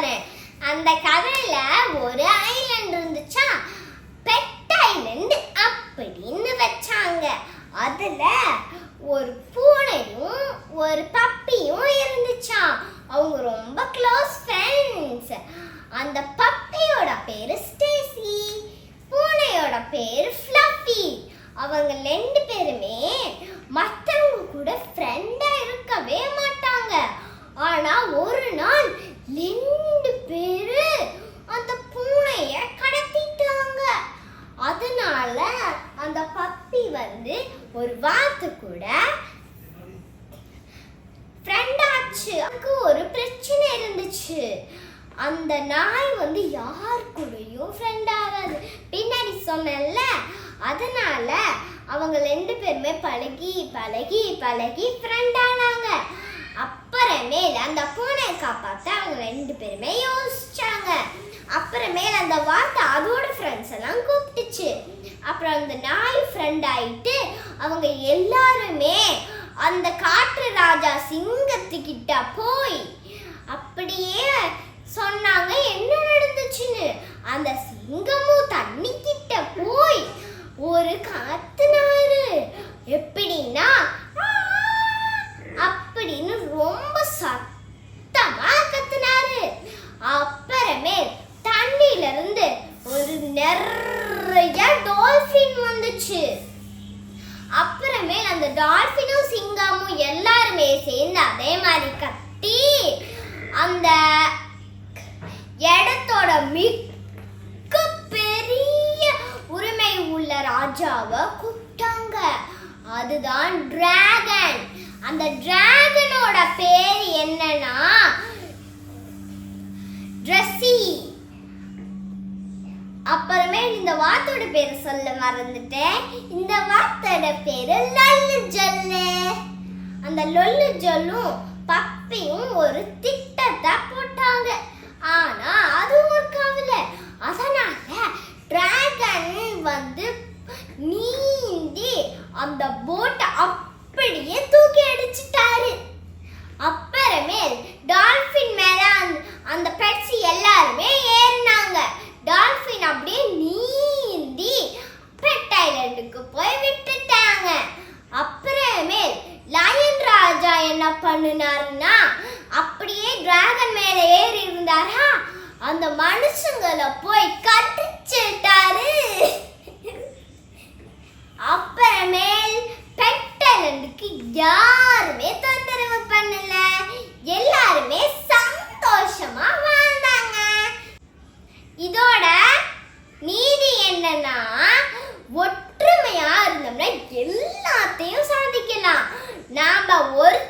போறேன் அந்த கதையில ஒரு ஐலண்ட் இருந்துச்சா? பெட் ஐலண்ட் அப்படின்னு வச்சாங்க. அதுல ஒரு பூனையும் ஒரு பப்பியும் இருந்துச்சாம் அவங்க ரொம்ப க்ளோஸ் ஃப்ரெண்ட்ஸ் அந்த பப்பியோட பேரு ஸ்டேசி பூனையோட பேரு ஃப்ளப்பி அவங்க ரெண்டு பேருமே மற்றவங்க கூட ஃப்ரெண்டாக இருக்கவே மாட்டாங்க. ஆனால் ஒரு நாள் ரெண்டு பேரு அந்த பூனைய கடத்திட்டாங்க அதனால அந்த பப்பி வந்து ஒரு வாத்து கூட ஃப்ரெண்ட் ஆச்சு. அதுக்கு ஒரு பிரச்சனை இருந்துச்சு. அந்த நாய் வந்து யார் கூடயும் ஃப்ரெண்ட் ஆகாது. பின்னாடி சொன்னேன்ல அதனால அவங்க ரெண்டு பேருமே பழகி பழகி பழகி ஃப்ரெண்ட் ஆனாங்க. அப்புறமேல அந்த பூனையை காப்பாற்ற அவங்க ரெண்டு பேருமே யோசிச்சாங்க. அப்புறமேல அந்த வார்த்தை அப்புறம் அந்த நாய் ஃப்ரெண்ட் ஆயிட்டு அவங்க எல்லாருமே அந்த காற்று ராஜா சிங்கத்துக்கிட்ட போய் அப்படியே சொன்னாங்க என்ன நடந்துச்சுன்னு அந்த சிங்கமும் தண்ணி கிட்ட போய் ஒரு கத்துனாரு எப்படின்னா "ஆ!" அப்படின்னு ரொம்ப சத்தமா கத்துனாரு அப்புறமே தண்ணியில இருந்து ஒரு நிறைய டால்பின் போயிடுச்சு. அப்புறமே அந்த டால்பினும் சிங்கமும் எல்லாருமே சேர்ந்து அதே மாதிரி கட்டி அந்த இடத்தோட மிக்க பெரிய உரிமை உள்ள ராஜாவை கூப்பிட்டாங்க. அதுதான் டிராகன் அந்த டிராகனோட பேர் என்னன்னா ட்ரெஸ்ஸி அப்புறமே இந்த வாத்தோட பேர் சொல்ல மறந்துட்டேன். இந்த வாத்தோட பேரு லல்லு ஜல்லு. அந்த லொல்லு ஜல்லும் பப்பியும் ஒரு திட்டத்தை போட்டாங்க. ஆனா அதுவும் ஒர்க் ஆகல அதனால டிராகன் வந்து நீந்தி அந்த போட்டை அப்படியே தூக்கி அடிச்சிட்டாரு. அப்புறமேல் டால்பின் மேல அந்த- பெட்ஸ் எல்லாருமே ஏறினாங்க. டால்பின் அப்படியே பெட் போய் விட்டுட்டாங்க. அப்புறமேல் லயன் ராஜா என்ன பண்ணினாருன்னா அப்படியே டிராகன் மேல ஏறி இருந்தாரா? அந்த மனுஷங்களை போய் கட்டிச்சுட்டாரு. அப்புறமேல் பெட்டலண்டுக்கு யாருமே தொந்தரவு பண்ணல. எல்லாருமே சந்தோஷமா வாழ்ந்தாங்க. இதோட நீதி என்னன்னா ஒட்டு வந்தோம்னா எல்லாத்தையும் சாதிக்கலாம். நாம ஒரு